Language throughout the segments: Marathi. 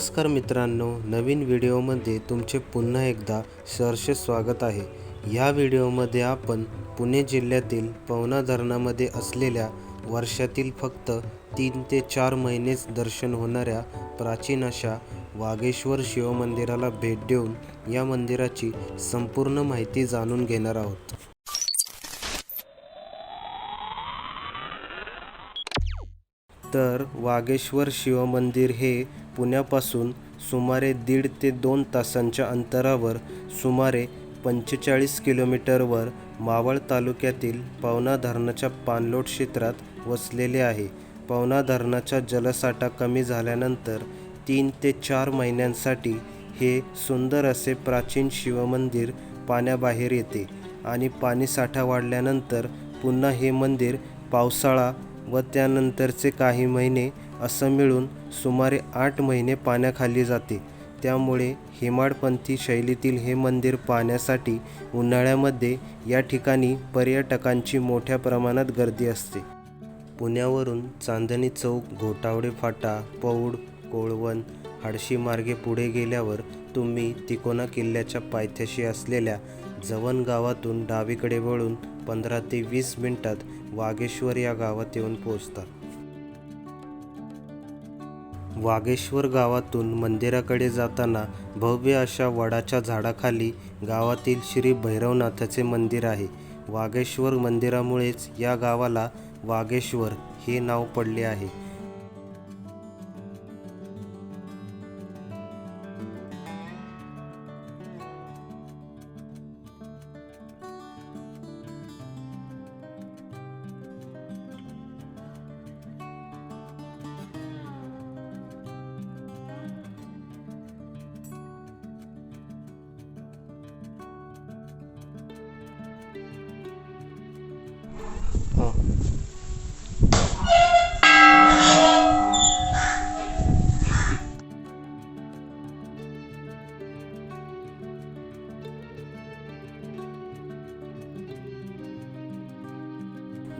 नमस्कार मित्रांनो नवीन व्हिडिओमध्ये तुमचे पुन्हा एकदा सहर्ष स्वागत आहे. या व्हिडिओमध्ये आपण पुणे जिल्ह्यातील पवना धरणामध्ये असलेल्या वर्षातील फक्त तीन ते चार महिनेच दर्शन होणाऱ्या प्राचीन अशा वागेश्वर शिवमंदिराला भेट देऊन या मंदिराची संपूर्ण माहिती जाणून घेणार आहोत. तर वागेश्वर शिवमंदिर हे पुण्यापासून सुमारे दीड ते दोन तासांच्या अंतरावर सुमारे पंचेचाळीस किलोमीटरवर मावळ तालुक्यातील पवना धरणाच्या पाणलोट क्षेत्रात वसलेले आहे. पवना धरणाचा जलसाठा कमी झाल्यानंतर तीन ते चार महिन्यांसाठी हे सुंदर असे प्राचीन शिवमंदिर पाण्याबाहेर येते आणि पाणीसाठा वाढल्यानंतर पुन्हा हे मंदिर पावसाळा व त्यानंतरचे काही महिने असं मिळून सुमारे आठ महिने पाण्याखाली जाते. त्यामुळे हेमाडपंथी शैलीतील हे मंदिर पाहण्यासाठी उन्हाळ्यामध्ये या ठिकाणी पर्यटकांची मोठ्या प्रमाणात गर्दी असते. पुण्यावरून चांदणी चौक घोटावडे फाटा पौड कोळवण हाडशी मार्गे पुढे गेल्यावर तुम्ही तिकोना किल्ल्याच्या पायथ्याशी असलेल्या जवन गावातून डावीकडे वळून पंधरा ते वीस मिनिटात वागेश्वर या गावात येऊन पोहोचतात वागेश्वर गावातून मंदिराकडे जाताना भव्य अशा वडाच्या झाडाखाली गावातील श्री भैरवनाथाचे मंदिर आहे. वागेश्वर मंदिरामुळेच या गावाला वागेश्वर हे नाव पडले आहे.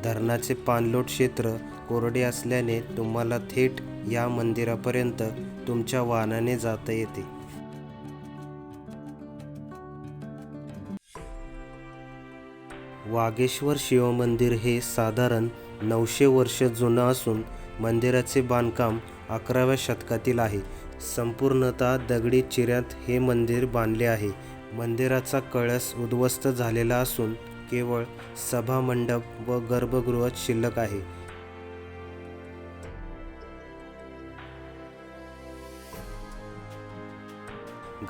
धरणाचे पाणलोट क्षेत्र कोरडे असल्याने तुम्हाला थेट या मंदिरापर्यंत तुमच्या वाहनाने जाता येते. वागेश्वर शिवमंदिर हे साधारण नऊशे वर्ष जुनं असून मंदिराचे बांधकाम अकराव्या शतकातील आहे. संपूर्णतः दगडी चिऱ्यात हे मंदिर बांधले आहे. मंदिराचा कळस उद्ध्वस्त झालेला असून केवळ सभामंडप व गर्भगृहच शिल्लक आहे.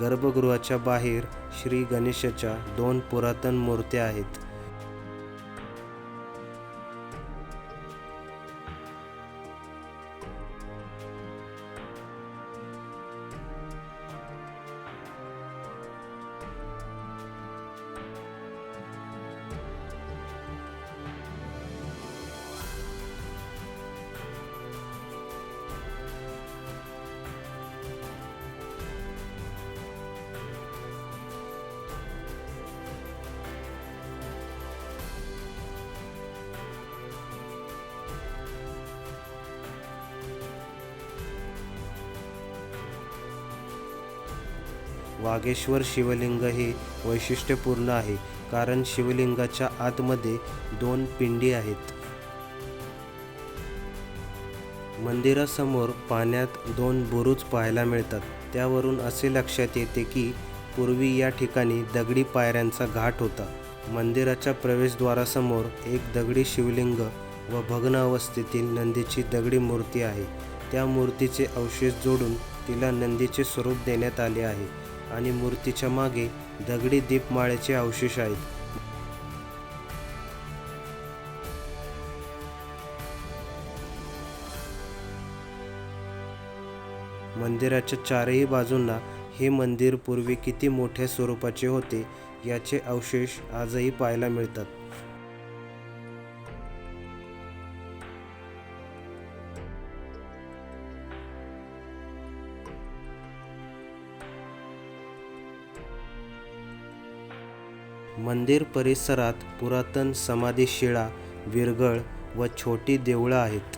गर्भगृहाच्या बाहेर श्री गणेशाच्या दोन पुरातन मूर्त्या आहेत. वागेश्वर शिवलिंग हे वैशिष्ट्यपूर्ण आहे कारण शिवलिंगाच्या आतमध्ये दोन पिंडी आहेत. मंदिरासमोर पाण्यात दोन बुरुज पाहायला मिळतात. त्यावरून असे लक्षात येते की पूर्वी या ठिकाणी दगडी पायऱ्यांचा घाट होता. मंदिराच्या प्रवेशद्वारासमोर एक दगडी शिवलिंग व भग्न अवस्थेतील नंदीची दगडी मूर्ती आहे. त्या मूर्तीचे अवशेष जोडून तिला नंदीचे स्वरूप देण्यात आले आहे. आणि मूर्तीच्या मागे दगडी दीपमाळेचे अवशेष आहेत. मंदिराच्या चारही बाजूंना हे मंदिर पूर्वी किती मोठ्या स्वरूपाचे होते याचे अवशेष आजही पाहायला मिळतात. मंदिर परिसरात पुरातन समाधीशिळा विरगळ व छोटी देवळं आहेत.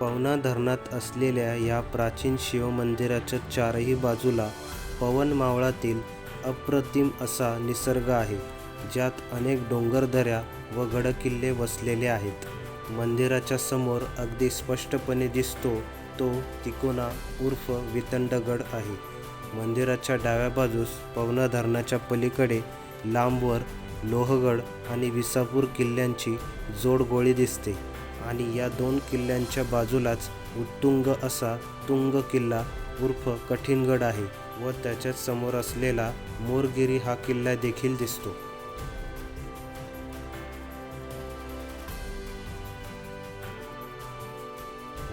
पवना धरणात असलेल्या या प्राचीन शिवमंदिराच्या चारही बाजूला पवन मावळातील अप्रतिम असा निसर्ग आहे ज्यात अनेक डोंगरदऱ्या व गडकिल्ले वसलेले आहेत. मंदिराच्या समोर अगदी स्पष्टपणे दिसतो तो तिकोना उर्फ वितंडगड आहे. मंदिराच्या डाव्या बाजूस पवना धरणाच्या पलीकडे लांबवर लोहगड आणि विसापूर किल्ल्यांची जोडगोळी दिसते. आणि या दोन किल्ल्यांच्या बाजूलाच उत्तुंग असा तुंग किल्ला उर्फ कठीणगड आहे व त्याच्याच समोर असलेला मोरगिरी हा किल्ला देखील दिसतो.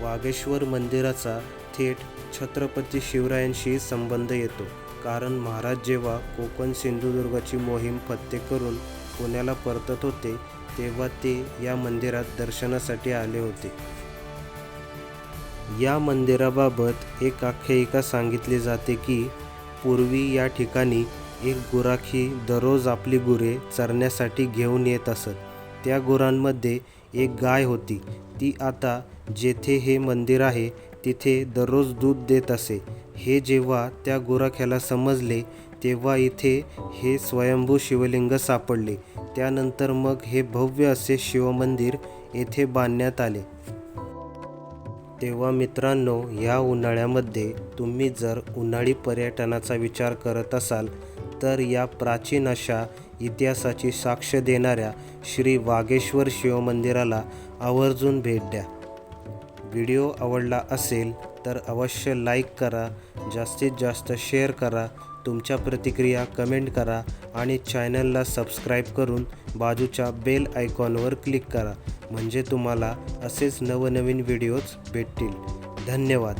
वागेश्वर मंदिराचा थेट छत्रपती शिवरायांशी संबंध येतो कारण महाराज जेव्हा कोकण सिंधुदुर्गाची मोहीम फत्ते करून पुण्याला परतत होते तेव्हा ते या मंदिरात दर्शनासाठी आले होते. या मंदिराबाबत एक आख्यायिका सांगितली जाते की पूर्वी या ठिकाणी एक गुराखी दररोज आपली गुरे चरण्यासाठी घेऊन येत असत. त्या गुरांमध्ये एक गाय होती. ती आता जेथे हे मंदिर आहे तिथे दररोज दूध देत असे. हे जेव्हा त्या गुराख्याला समजले तेव्हा इथे हे स्वयंभू शिवलिंग सापडले. त्यानंतर मग हे भव्य असे शिवमंदिर येथे बांधण्यात आले. तेव्हा मित्रांनो ह्या उन्हाळ्यामध्ये तुम्ही जर उन्हाळी पर्यटनाचा विचार करत असाल तर या प्राचीन अशा इतिहासाची साक्ष देणाऱ्या श्री वागेश्वर शिवमंदिराला आवर्जून भेट द्या. व्हिडिओ आवडला असेल तर अवश्य लाईक करा जास्तीत जास्त शेअर करा तुमच्या प्रतिक्रिया कमेंट करा आणि चॅनलला सबस्क्राईब करून बाजूच्या बेल आयकॉनवर क्लिक करा. म्हणजे तुम्हाला असेच नवनवीन व्हिडिओज भेटतील. धन्यवाद.